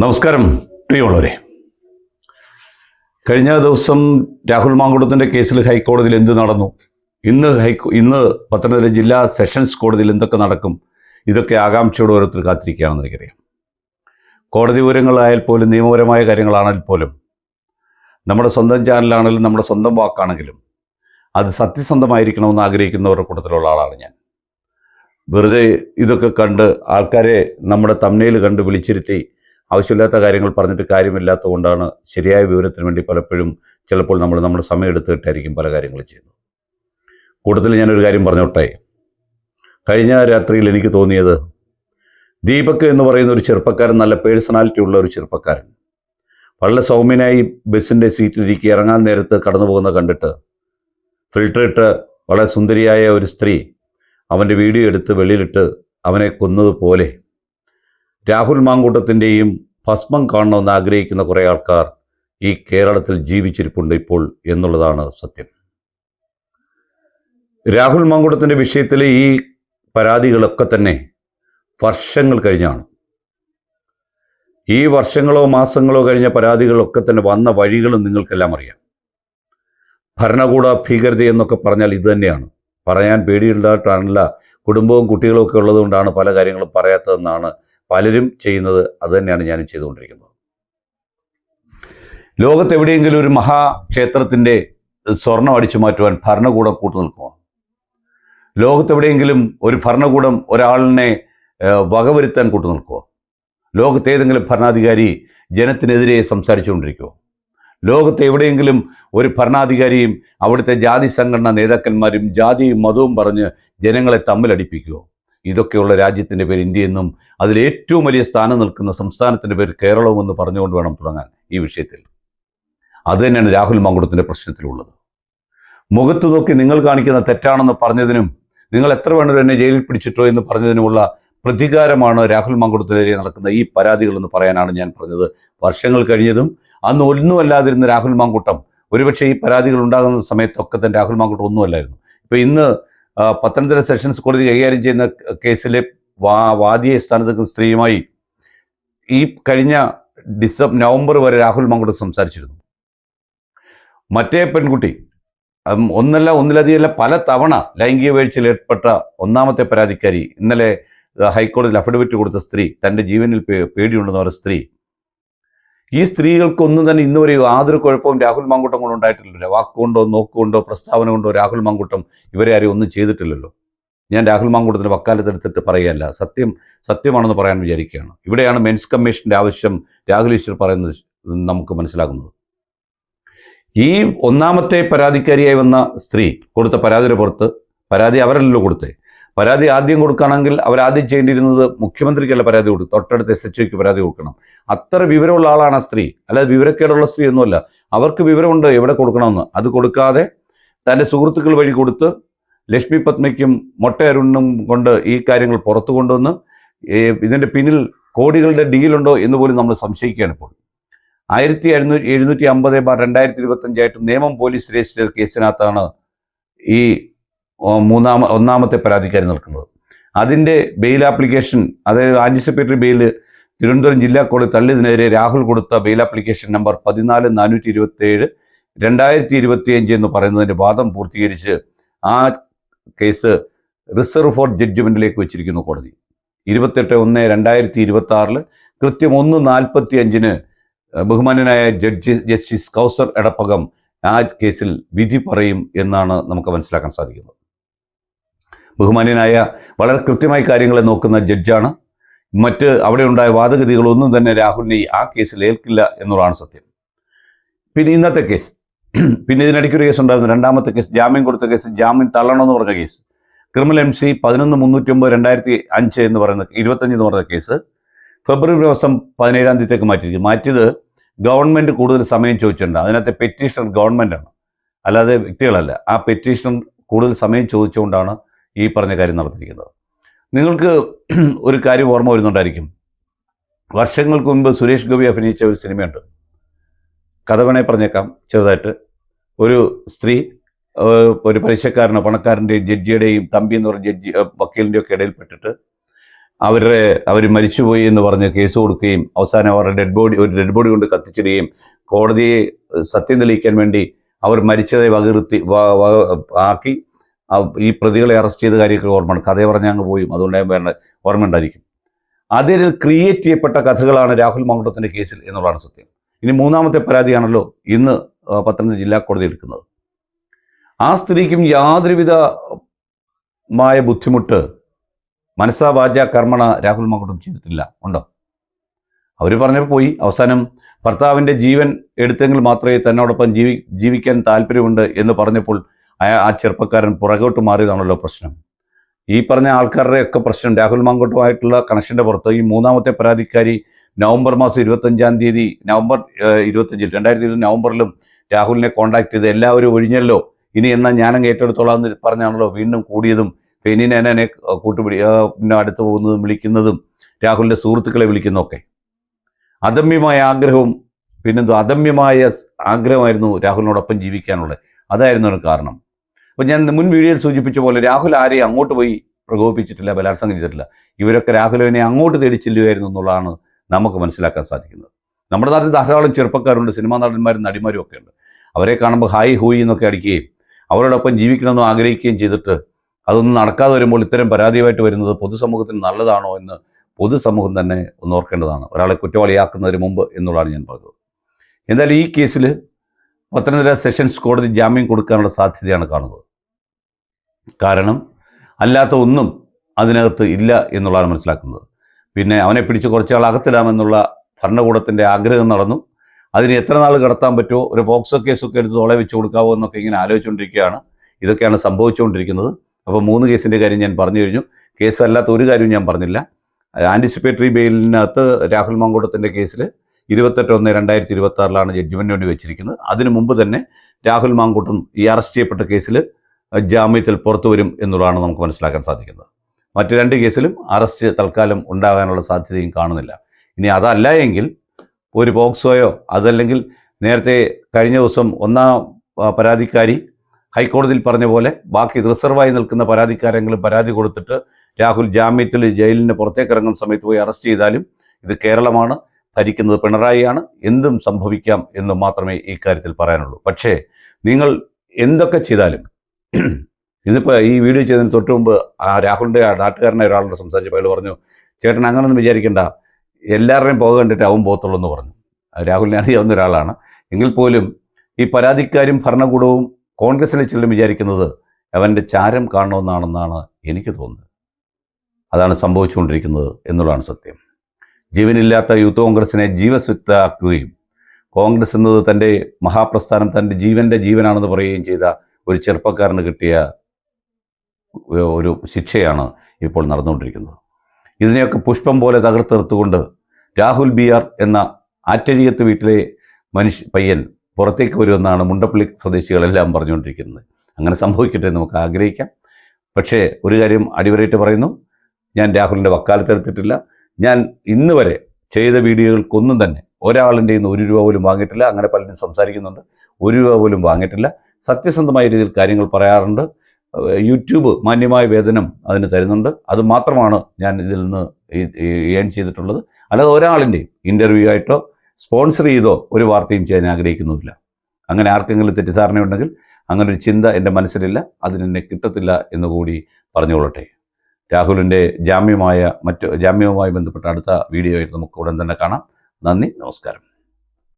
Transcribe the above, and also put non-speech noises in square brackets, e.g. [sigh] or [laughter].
നമസ്കാരം പ്രിയമുള്ളവരെ. കഴിഞ്ഞ ദിവസം രാഹുൽ മാങ്കുടത്തിന്റെ കേസിൽ ഹൈക്കോടതിയിൽ എന്ത് നടന്നു? ഇന്ന് ഹൈക്കോ ഇന്ന് പത്തനംതിട്ട ജില്ലാ സെഷൻസ് കോടതിയിൽ എന്തൊക്കെ നടക്കും? ഇതൊക്കെ ആകാംക്ഷയോടെ ഓരോരുത്തർ കാത്തിരിക്കുകയാണെന്ന് എനിക്കറിയാം. കോടതി വിവരങ്ങളായാൽ പോലും നിയമപരമായ കാര്യങ്ങളാണെങ്കിൽ പോലും നമ്മുടെ സ്വന്തം ചാനലാണെങ്കിലും നമ്മുടെ സ്വന്തം വാക്കാണെങ്കിലും അത് സത്യസന്ധമായിരിക്കണമെന്ന് ആഗ്രഹിക്കുന്നവരുടെ കൂട്ടത്തിലുള്ള ആളാണ് ഞാൻ. വെറുതെ ഇതൊക്കെ കണ്ട് ആൾക്കാരെ നമ്മുടെ തമ്മയിൽ കണ്ട് വിളിച്ചിരുത്തി ആവശ്യമില്ലാത്ത കാര്യങ്ങൾ പറഞ്ഞിട്ട് കാര്യമില്ലാത്തത് കൊണ്ടാണ് ശരിയായ വിവരത്തിന് വേണ്ടി പലപ്പോഴും ചിലപ്പോൾ നമ്മൾ നമ്മുടെ സമയം എടുത്തിട്ടായിരിക്കും പല കാര്യങ്ങളും ചെയ്യുന്നത്. കൂടുതൽ ഞാനൊരു കാര്യം പറഞ്ഞോട്ടെ? കഴിഞ്ഞ രാത്രിയിൽ എനിക്ക് തോന്നിയത് ദീപക് എന്ന് പറയുന്ന ഒരു ചെറുപ്പക്കാരൻ നല്ല പേഴ്സണാലിറ്റി ഉള്ള ഒരു ചെറുപ്പക്കാരൻ. വളരെ സൗമ്യനായി ബസ്സിന്റെ സീറ്റിലിരിക്കുക ഇറങ്ങാൻ നേരത്ത് കടന്നു പോകുന്നത് കണ്ടിട്ട് ഫിൽട്ടർ ഇട്ട് വളരെ സുന്ദരിയായ ഒരു സ്ത്രീ അവന്റെ വീഡിയോ എടുത്ത് വെളിയിലിട്ട് അവനെ കൊന്നതുപോലെ രാഹുൽ മാങ്കൂട്ടത്തിന്റെയും ഭസ്മം കാണണമെന്ന് ആഗ്രഹിക്കുന്ന കുറേ ആൾക്കാർ ഈ കേരളത്തിൽ ജീവിച്ചിരിപ്പുണ്ട് ഇപ്പോൾ എന്നുള്ളതാണ് സത്യം. രാഹുൽ മാങ്കൂട്ടത്തിന്റെ വിഷയത്തിലെ ഈ പരാതികളൊക്കെ തന്നെ വർഷങ്ങൾ കഴിഞ്ഞാണ്. ഈ വർഷങ്ങളോ മാസങ്ങളോ കഴിഞ്ഞ പരാതികളൊക്കെ തന്നെ വന്ന വഴികളും നിങ്ങൾക്കെല്ലാം അറിയാം. ഭരണകൂട ഭീകരത എന്നൊക്കെ പറഞ്ഞാൽ ഇത് തന്നെയാണ്. പറയാൻ പേടിയുണ്ടായിട്ടാണല്ല കുടുംബവും കുട്ടികളും ഒക്കെ ഉള്ളതുകൊണ്ടാണ് പല കാര്യങ്ങളും പറയാത്തതെന്നാണ് പലരും ചെയ്യുന്നത് അതുതന്നെയാണ് ഞാനും ചെയ്തുകൊണ്ടിരിക്കുന്നത്. ലോകത്തെവിടെയെങ്കിലും ഒരു മഹാക്ഷേത്രത്തിന്റെ സ്വർണം അടിച്ചു മാറ്റുവാൻ ഭരണകൂടം കൂട്ടു നിൽക്കുമോ? ലോകത്തെവിടെയെങ്കിലും ഒരു ഭരണകൂടം ഒരാളിനെ വകവരുത്താൻ കൂട്ടു നിൽക്കുമോ? ലോകത്തേതെങ്കിലും ഭരണാധികാരി ജനത്തിനെതിരെ സംസാരിച്ചുകൊണ്ടിരിക്കുമോ? ലോകത്ത് എവിടെയെങ്കിലും ഒരു ഭരണാധികാരിയും അവിടുത്തെ ജാതി സംഘടനാ നേതാക്കന്മാരും ജാതിയും മതവും പറഞ്ഞ് ജനങ്ങളെ തമ്മിലടിപ്പിക്കുമോ? ഇതൊക്കെയുള്ള രാജ്യത്തിന്റെ പേര് ഇന്ത്യയെന്നും അതിൽ ഏറ്റവും വലിയ സ്ഥാനം നിൽക്കുന്ന സംസ്ഥാനത്തിന്റെ പേര് കേരളവും എന്ന് പറഞ്ഞുകൊണ്ട് വേണം തുടങ്ങാൻ ഈ വിഷയത്തിൽ. അത് തന്നെയാണ് രാഹുൽ മങ്കുടത്തിന്റെ പ്രശ്നത്തിലുള്ളത്. മുഖത്ത് നോക്കി നിങ്ങൾ കാണിക്കുന്ന തെറ്റാണെന്ന് പറഞ്ഞതിനും നിങ്ങൾ എത്ര വേണമെങ്കിലും എന്നെ ജയിലിൽ പിടിച്ചിട്ടോ എന്ന് പറഞ്ഞതിനുമുള്ള പ്രതികാരമാണ് രാഹുൽ മങ്കുടത്തിനെതിരെ നടക്കുന്ന ഈ പരാതികളെന്ന് പറയാനാണ് ഞാൻ പറഞ്ഞത്. വർഷങ്ങൾ കഴിഞ്ഞതും അന്ന് ഒന്നുമല്ലാതിരുന്ന രാഹുൽ മാങ്കൂട്ടം ഒരുപക്ഷെ ഈ പരാതികൾ ഉണ്ടാകുന്ന സമയത്തൊക്കെ തന്നെ രാഹുൽ മാങ്കൂട്ടം ഒന്നുമല്ലായിരുന്നു. ഇപ്പോൾ ഇന്ന് പത്തനംതിട്ട സെഷൻസ് കോടതി കൈകാര്യം ചെയ്യുന്ന കേസിലെ വാ വാദിയെ സ്ഥാനത്ത് സ്ത്രീയുമായി ഈ കഴിഞ്ഞ ഡിസംബർ നവംബർ വരെ രാഹുൽ മങ്കോട്ട് സംസാരിച്ചിരുന്നു. മറ്റേ പെൺകുട്ടി ഒന്നല്ല ഒന്നിലധികമല്ല പല തവണ ലൈംഗിക വീഴ്ചയിൽ ഏർപ്പെട്ട ഒന്നാമത്തെ പരാതിക്കാരി ഇന്നലെ ഹൈക്കോടതിയിൽ അഫിഡവിറ്റ് കൊടുത്ത സ്ത്രീ തന്റെ ജീവനിൽ പേടിയുണ്ടെന്ന് പറഞ്ഞ സ്ത്രീ ഈ സ്ത്രീകൾക്കൊന്നും തന്നെ ഇന്ന് വരെ യാതൊരു കുഴപ്പവും രാഹുൽ മാങ്കൂട്ടം കൊണ്ട് ഉണ്ടായിട്ടില്ലല്ലോ. വാക്കുകൊണ്ടോ നോക്കുകൊണ്ടോ പ്രസ്താവന കൊണ്ടോ രാഹുൽ മാങ്കൂട്ടം ഇവരെ ആരെയും ഒന്നും ചെയ്തിട്ടില്ലല്ലോ. ഞാൻ രാഹുൽ മാങ്കൂട്ടത്തിന്റെ വക്കാലത്തെടുത്തിട്ട് പറയുകയല്ല. സത്യം സത്യമാണെന്ന് പറയാൻ വിചാരിക്കുകയാണ്. ഇവിടെയാണ് മെൻസ് കമ്മീഷന്റെ ആവശ്യം രാഹുൽ ഈശ്വർ പറയുന്നത് നമുക്ക് മനസ്സിലാകുന്നത്. ഈ ഒന്നാമത്തെ പരാതിക്കാരിയായി വന്ന സ്ത്രീ കൊടുത്ത പരാതിയുടെ പുറത്ത് പരാതി അവരല്ലല്ലോ കൊടുത്തേ. പരാതി ആദ്യം കൊടുക്കുകയാണെങ്കിൽ അവരാദ്യം ചെയ്യേണ്ടിയിരുന്നത് മുഖ്യമന്ത്രിക്കല്ല പരാതി കൊടുക്കും തൊട്ടടുത്ത് എസ് എച്ച് ഒക്ക് പരാതി കൊടുക്കണം. അത്ര വിവരമുള്ള ആളാണ് സ്ത്രീ. അല്ലാതെ വിവരക്കേടുള്ള സ്ത്രീ ഒന്നുമല്ല. അവർക്ക് വിവരമുണ്ട് എവിടെ കൊടുക്കണമെന്ന്. അത് കൊടുക്കാതെ തന്റെ സുഹൃത്തുക്കൾ വഴി കൊടുത്ത് ലക്ഷ്മി പത്മയ്ക്കും മൊട്ട അരുണിനും കൊണ്ട് ഈ കാര്യങ്ങൾ പുറത്തു കൊണ്ടുവന്ന് ഇതിന്റെ പിന്നിൽ കോടികളുടെ ഡീലുണ്ടോ എന്ന് പോലും നമ്മൾ സംശയിക്കുകയാണ് ഇപ്പോൾ. ആയിരത്തി എഴുന്നൂറ്റി എഴുന്നൂറ്റി അമ്പത് ബാർ രണ്ടായിരത്തി ഇരുപത്തഞ്ചായിട്ട് നിയമം പോലീസ് രജിസ്റ്റർ കേസിനകത്താണ് ഈ മൂന്നാമ ഒന്നാമത്തെ പരാതിക്കാരി നിൽക്കുന്നത്. അതിന്റെ ബെയിൽ ആപ്ലിക്കേഷൻ അതായത് ആന്റിസിപ്പേറ്ററി ബെയിൽ തിരുവനന്തപുരം ജില്ലാ കോടതി തള്ളിയതിനെതിരെ രാഹുൽ കൊടുത്ത ബെയിൽ ആപ്ലിക്കേഷൻ നമ്പർ പതിനാല് നാനൂറ്റി ഇരുപത്തേഴ് രണ്ടായിരത്തി ഇരുപത്തിയഞ്ച് എന്ന് പറയുന്നതിന്റെ വാദം പൂർത്തീകരിച്ച് ആ കേസ് റിസർവ് ഫോർ ജഡ്ജ്മെന്റിലേക്ക് വെച്ചിരിക്കുന്നു കോടതി. ഇരുപത്തെട്ട് ഒന്ന് രണ്ടായിരത്തി ഇരുപത്തി ആറിൽ കൃത്യം ഒന്ന് നാൽപ്പത്തി അഞ്ചിന് ബഹുമാനനായ ജഡ്ജി ജസ്റ്റിസ് കൗസർ എടപ്പകം ആ കേസിൽ വിധി പറയും എന്നാണ് നമുക്ക് മനസ്സിലാക്കാൻ സാധിക്കുന്നത്. ബഹുമാന്യനായ വളരെ കൃത്യമായി കാര്യങ്ങളെ നോക്കുന്ന ജഡ്ജാണ്. മറ്റ് അവിടെ ഉണ്ടായ വാദഗതികളൊന്നും തന്നെ രാഹുലിനെ ആ കേസിൽ ഏൽക്കില്ല എന്നുള്ളതാണ് സത്യം. പിന്നെ ഇന്നത്തെ കേസ്. പിന്നെ ഇതിനിടയ്ക്കൊരു കേസ് ഉണ്ടായിരുന്നു രണ്ടാമത്തെ കേസ് ജാമ്യം കൊടുത്ത കേസ് ജാമ്യം തള്ളണമെന്ന് പറഞ്ഞ കേസ്. ക്രിമിനൽ എം സി പതിനൊന്ന് മുന്നൂറ്റി ഒമ്പത് രണ്ടായിരത്തി അഞ്ച് എന്ന് പറയുന്ന ഇരുപത്തഞ്ച് എന്ന് പറയുന്ന കേസ്. ഫെബ്രുവരി ദിവസം പതിനേഴാം തീയതിക്ക് മാറ്റിയിരിക്കും. മാറ്റിയത് ഗവൺമെന്റ് കൂടുതൽ സമയം ചോദിച്ചിട്ടുണ്ട്. അതിനകത്തെ പെറ്റീഷണർ ഗവൺമെന്റാണ് അല്ലാതെ വ്യക്തികളല്ല. ആ പെറ്റീഷണർ കൂടുതൽ സമയം ചോദിച്ചുകൊണ്ടാണ് ഈ പറഞ്ഞ കാര്യം നടത്തിയിരിക്കുന്നത് നിങ്ങൾക്ക് [clears throat] ഒരു കാര്യം ഓർമ്മ വരുന്നുണ്ടായിരിക്കും. വർഷങ്ങൾക്ക് മുൻപ് സുരേഷ് ഗോപി അഭിനയിച്ച ഒരു സിനിമയുണ്ട്. കഥ വേണേ പറഞ്ഞേക്കാം ചെറുതായിട്ട്. ഒരു സ്ത്രീ ഒരു പലിശക്കാരനോ പണക്കാരന്റെയും ജഡ്ജിയുടെയും തമ്പി എന്ന് പറഞ്ഞ ജഡ്ജി വക്കീലിന്റെ ഒക്കെ ഇടയിൽപ്പെട്ടിട്ട് അവരുടെ അവർ മരിച്ചുപോയി എന്ന് പറഞ്ഞ് കേസ് കൊടുക്കുകയും അവസാനം അവരുടെ ഡെഡ് ബോഡി ഒരു ഡെഡ് ബോഡി കൊണ്ട് കത്തിച്ചിടുകയും കോടതിയെ സത്യം തെളിയിക്കാൻ വേണ്ടി അവർ മരിച്ചതായി വകയിരുത്തി വ- വ- ആക്കി. ഈ പ്രതികളെ അറസ്റ്റ് ചെയ്ത കാര്യമൊക്കെ ഓർമ്മയാണ് കഥ പറഞ്ഞാൽ അങ്ങ് പോയും. അതുകൊണ്ട് വേണ്ട ഓർമ്മ ഉണ്ടായിരിക്കും. അതിൽ ക്രിയേറ്റ് ചെയ്യപ്പെട്ട കഥകളാണ് രാഹുൽ മങ്കുട്ടത്തിന്റെ കേസിൽ എന്നുള്ളതാണ് സത്യം. ഇനി മൂന്നാമത്തെ പരാതിയാണല്ലോ ഇന്ന് പത്തനംതിട്ട ജില്ലാ കോടതി എടുക്കുന്നത്. ആ സ്ത്രീക്കും യാതൊരുവിധ മായ ബുദ്ധിമുട്ട് മനസ്സാ വാച കർമ്മണ രാഹുൽ മങ്കുട്ടം ചെയ്തിട്ടില്ല. ഉണ്ടോ? അവർ പറഞ്ഞപ്പോൾ പോയി. അവസാനം ഭർത്താവിന്റെ ജീവൻ എടുത്തെങ്കിൽ മാത്രമേ തന്നോടൊപ്പം ജീവി ജീവിക്കാൻ താല്പര്യമുണ്ട് എന്ന് പറഞ്ഞപ്പോൾ ആ ചെറുപ്പക്കാരൻ പുറകോട്ട് മാറിയതാണല്ലോ പ്രശ്നം. ഈ പറഞ്ഞ ആൾക്കാരുടെയൊക്കെ പ്രശ്നം രാഹുൽ മാങ്കോട്ടുമായിട്ടുള്ള കണക്ഷന്റെ പുറത്ത്. ഈ മൂന്നാമത്തെ പരാതിക്കാരി നവംബർ മാസം ഇരുപത്തഞ്ചാം തീയതി നവംബർ ഇരുപത്തഞ്ചിൽ രണ്ടായിരത്തി ഇരുപത് നവംബറിലും രാഹുലിനെ കോൺടാക്ട് ചെയ്ത് എല്ലാവരും ഒഴിഞ്ഞല്ലോ. ഇനി എന്നാൽ ഞാനും ഏറ്റെടുത്തോളാം എന്ന് പറഞ്ഞാണല്ലോ വീണ്ടും കൂടിയതും. ഫെനിനെ കൂട്ടുപിടി പിന്നെ അടുത്ത് പോകുന്നതും വിളിക്കുന്നതും രാഹുലിന്റെ സുഹൃത്തുക്കളെ വിളിക്കുന്നതൊക്കെ. അദമ്യമായ ആഗ്രഹവും പിന്നെന്തോ അദമ്യമായ ആഗ്രഹമായിരുന്നു രാഹുലിനോടൊപ്പം ജീവിക്കാനുള്ളത്. അതായിരുന്നു ഒരു കാരണം. അപ്പം ഞാൻ മുൻ വീഡിയോയിൽ സൂചിപ്പിച്ച പോലെ രാഹുൽ ആരെയും അങ്ങോട്ട് പോയി പ്രകോപിപ്പിച്ചിട്ടില്ല ബലാത്സംഗം ചെയ്തിട്ടില്ല. ഇവരൊക്കെ രാഹുലിനെ അങ്ങോട്ട് തേടി ചെല്ലുകയായിരുന്നു എന്നുള്ളതാണ് നമുക്ക് മനസ്സിലാക്കാൻ സാധിക്കുന്നത്. നമ്മുടെ നാട്ടിൽ ധാരാളം ചെറുപ്പക്കാരുണ്ട് സിനിമാ നടന്മാരും നടിമാരും ഒക്കെ ഉണ്ട്. അവരെ കാണുമ്പോൾ ഹായ് ഹൂയി എന്നൊക്കെ അടിക്കുകയും അവരോടൊപ്പം ജീവിക്കണമെന്ന് ആഗ്രഹിക്കുകയും ചെയ്തിട്ട് അതൊന്നും നടക്കാതെ വരുമ്പോൾ ഇത്തരം പരാതിയുമായിട്ട് വരുന്നത് പൊതുസമൂഹത്തിന് നല്ലതാണോ എന്ന് പൊതുസമൂഹം തന്നെ ഒന്ന് ഓർക്കേണ്ടതാണ്. ഒരാളെ കുറ്റവാളിയാക്കുന്നതിന് മുമ്പ് എന്നുള്ളതാണ് ഞാൻ പറഞ്ഞത്. എന്തായാലും ഈ കേസിൽ പത്തനംതിട്ട സെഷൻസ് കോടതി ജാമ്യം കൊടുക്കാനുള്ള സാധ്യതയാണ് കാണുന്നത്. കാരണം അല്ലാത്ത ഒന്നും അതിനകത്ത് ഇല്ല എന്നുള്ളതാണ് മനസ്സിലാക്കുന്നത്. പിന്നെ അവനെ പിടിച്ച് കുറച്ചാൾ അകത്തിടാമെന്നുള്ള ഭരണകൂടത്തിന്റെ ആഗ്രഹം നടന്നു. അതിന് എത്ര നാൾ കടത്താൻ പറ്റുമോ? ഒരു പോക്സോ കേസൊക്കെ എടുത്ത് തോളെ വെച്ച് കൊടുക്കാവോ എന്നൊക്കെ ഇങ്ങനെ ആലോചിച്ചുകൊണ്ടിരിക്കുകയാണ്. ഇതൊക്കെയാണ് സംഭവിച്ചുകൊണ്ടിരിക്കുന്നത്. അപ്പോൾ മൂന്ന് കേസിന്റെ കാര്യം ഞാൻ പറഞ്ഞു കഴിഞ്ഞു. കേസ് അല്ലാത്ത ഒരു കാര്യവും ഞാൻ പറഞ്ഞില്ല. ആന്റിസിപ്പേറ്ററി ബെയിലിനകത്ത് രാഹുൽ മാങ്കോട്ടത്തിന്റെ കേസിൽ ഇരുപത്തെട്ട് ഒന്ന് രണ്ടായിരത്തി ഇരുപത്തി ആറിലാണ് ജഡ്ജ്മെന്റ് വേണ്ടി വെച്ചിരിക്കുന്നത്. അതിനു മുമ്പ് തന്നെ രാഹുൽ മാങ്കൂട്ടം ഈ അറസ്റ്റ് ചെയ്യപ്പെട്ട കേസിൽ ജാമ്യത്തിൽ പുറത്തു വരും എന്നുള്ളതാണ് നമുക്ക് മനസ്സിലാക്കാൻ സാധിക്കുന്നത്. മറ്റ് രണ്ട് കേസിലും അറസ്റ്റ് തൽക്കാലം ഉണ്ടാകാനുള്ള സാധ്യതയും കാണുന്നില്ല. ഇനി അതല്ല എങ്കിൽ ഒരു പോക്സോയോ അതല്ലെങ്കിൽ നേരത്തെ കഴിഞ്ഞ ദിവസം ഒന്നാം പരാതിക്കാരി ഹൈക്കോടതിയിൽ പറഞ്ഞ പോലെ ബാക്കി റിസർവായി നിൽക്കുന്ന പരാതിക്കാരെങ്കിലും പരാതി കൊടുത്തിട്ട് രാഹുൽ ജാമ്യത്തിൽ ജയിലിന് പുറത്തേക്ക് ഇറങ്ങുന്ന സമയത്ത് പോയി അറസ്റ്റ് ചെയ്താലും ഇത് കേരളമാണ് ഭരിക്കുന്നത് പിണറായിയാണ് എന്തും സംഭവിക്കാം എന്ന് മാത്രമേ ഈ കാര്യത്തിൽ പറയാനുള്ളൂ. പക്ഷേ നിങ്ങൾ എന്തൊക്കെ ചെയ്താലും ഇന്നിപ്പോൾ ഈ വീഡിയോ ചെയ്തതിന് തൊട്ട് മുമ്പ് ആ രാഹുലിന്റെ നാട്ടുകാരനെ ഒരാളോട് സംസാരിച്ചപ്പോൾ അയാൾ പറഞ്ഞു ചേട്ടൻ അങ്ങനൊന്നും വിചാരിക്കണ്ട. എല്ലാവരുടെയും പോകുക കണ്ടിട്ട് അവൻ പോകത്തുള്ളൂ എന്ന് പറഞ്ഞു. രാഹുലിനെ അറിയാവുന്ന ഒരാളാണ്. എങ്കിൽ പോലും ഈ പരാതിക്കാരും ഭരണകൂടവും കോൺഗ്രസിലെ ചിലരും വിചാരിക്കുന്നത് അവന്റെ ചാരം കാണണമെന്നാണെന്നാണ് എനിക്ക് തോന്നുന്നത്. അതാണ് സംഭവിച്ചുകൊണ്ടിരിക്കുന്നത് എന്നുള്ളതാണ് സത്യം. ജീവനില്ലാത്ത യൂത്ത് കോൺഗ്രസിനെ ജീവസ്വിത്താക്കുകയും കോൺഗ്രസ് എന്നത് തന്റെ മഹാപ്രസ്ഥാനം തന്റെ ജീവന്റെ ജീവനാണെന്ന് പറയുകയും ചെയ്ത ഒരു ചെറുപ്പക്കാരന് കിട്ടിയ ഒരു ശിക്ഷയാണ് ഇപ്പോൾ നടന്നുകൊണ്ടിരിക്കുന്നത്. ഇതിനെയൊക്കെ പുഷ്പം പോലെ തകർത്തെടുത്തുകൊണ്ട് രാഹുൽ ബി ആർ എന്ന ആറ്റഴിയത്ത് വീട്ടിലെ മനുഷ്യ പയ്യൻ പുറത്തേക്ക് വരുമെന്നാണ് മുണ്ടപ്പള്ളി സ്വദേശികളെല്ലാം പറഞ്ഞുകൊണ്ടിരിക്കുന്നത്. അങ്ങനെ സംഭവിക്കട്ടെ നമുക്ക് ആഗ്രഹിക്കാം. പക്ഷേ ഒരു കാര്യം അടിവരയിട്ട് പറയുന്നു. ഞാൻ രാഹുലിന്റെ വക്കാലത്തെടുത്തിട്ടില്ല ഞാൻ ഇന്ന് വരെ ചെയ്ത വീഡിയോകൾക്കൊന്നും തന്നെ ഒരാളിന്റെ ഇന്ന് ഒരു രൂപ പോലും വാങ്ങിയിട്ടില്ല. അങ്ങനെ പലരും സംസാരിക്കുന്നുണ്ട്. ഒരു രൂപ പോലും വാങ്ങിയിട്ടില്ല. സത്യസന്ധമായ രീതിയിൽ കാര്യങ്ങൾ പറയാറുണ്ട്. യൂട്യൂബ് മാന്യമായ വേതനം അതിന് തരുന്നുണ്ട്. അത് മാത്രമാണ് ഞാൻ ഇതിൽ നിന്ന് ഏൺ ചെയ്തിട്ടുള്ളത്. അല്ലാതെ ഒരാളിന്റെയും ഇന്റർവ്യൂ ആയിട്ടോ സ്പോൺസർ ചെയ്തോ ഒരു വാർത്തയും ചെയ്യാൻ ആഗ്രഹിക്കുന്നുമില്ല. അങ്ങനെ ആർക്കെങ്കിലും തെറ്റിദ്ധാരണയുണ്ടെങ്കിൽ അങ്ങനെ ഒരു ചിന്ത എന്റെ മനസ്സിലില്ല. അതിനെന്നെ കിട്ടത്തില്ല എന്നുകൂടി പറഞ്ഞുകൊള്ളട്ടെ. രാഹുലിന്റെ ജാമ്യമായ മറ്റു ജാമ്യവുമായി ബന്ധപ്പെട്ട അടുത്ത വീഡിയോ ആയിട്ട് നമുക്ക് ഉടൻ തന്നെ കാണാം. നന്ദി നമസ്കാരം.